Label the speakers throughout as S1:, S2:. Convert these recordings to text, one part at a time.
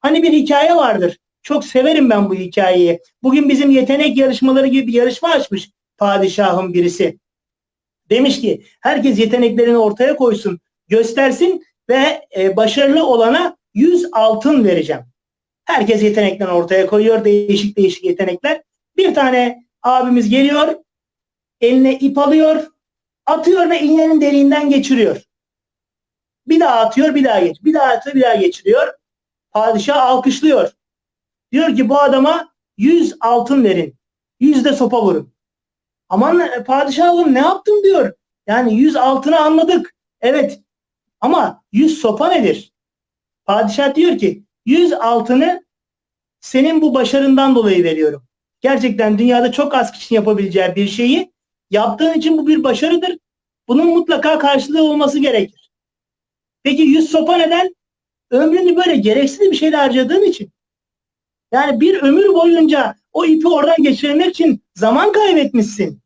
S1: Hani bir hikaye vardır. Çok severim ben bu hikayeyi. Bugün bizim yetenek yarışmaları gibi bir yarışma açmış padişahın birisi. Demiş ki herkes yeteneklerini ortaya koysun, göstersin ve e, başarılı olana 100 altın vereceğim. Herkes yeteneklerini ortaya koyuyor. Değişik değişik yetenekler. Bir tane abimiz geliyor. Eline ip alıyor. Atıyor ve iğnenin deliğinden geçiriyor. Bir daha atıyor, bir daha geç. Bir daha atıyor, bir daha geçiriyor. Padişah alkışlıyor. Diyor ki bu adama 100 altın verin. 100 de sopa vurun. Aman e, padişah oğlum ne yaptın diyor. Yani 100 altını anladık. Evet. Ama 100 sopa nedir? Padişah diyor ki 100 altını senin bu başarından dolayı veriyorum. Gerçekten dünyada çok az kişinin yapabileceği bir şeyi yaptığın için bu bir başarıdır. Bunun mutlaka karşılığı olması gerekir. Peki 100 sopa neden? Ömrünü böyle gereksiz bir şeyle harcadığın için. Yani bir ömür boyunca o ipi oradan geçirmek için zaman kaybetmişsin.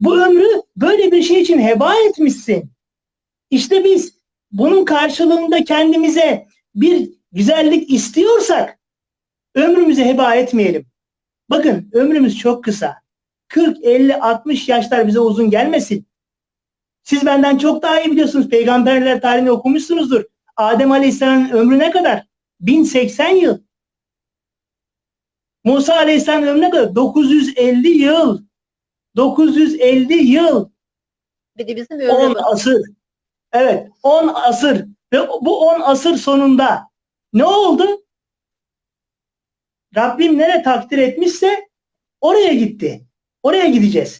S1: Bu ömrü böyle bir şey için heba etmişsin. İşte biz bunun karşılığında kendimize bir güzellik istiyorsak ömrümüzü heba etmeyelim. Bakın ömrümüz çok kısa. 40, 50, 60 yaşlar bize uzun gelmesin. Siz benden çok daha iyi biliyorsunuz. Peygamberler tarihini okumuşsunuzdur. Adem Aleyhisselam'ın ömrü ne kadar? 1080 yıl. Musa Aleyhisselam'ın ömrü ne kadar? 950 yıl. 950 yıl.
S2: Bir de bizim
S1: 10
S2: ömrümüz.
S1: asır. Evet 10 asır. Ve bu 10 asır sonunda ne oldu? Rabbim nere takdir etmişse oraya gitti. Oraya gideceğiz.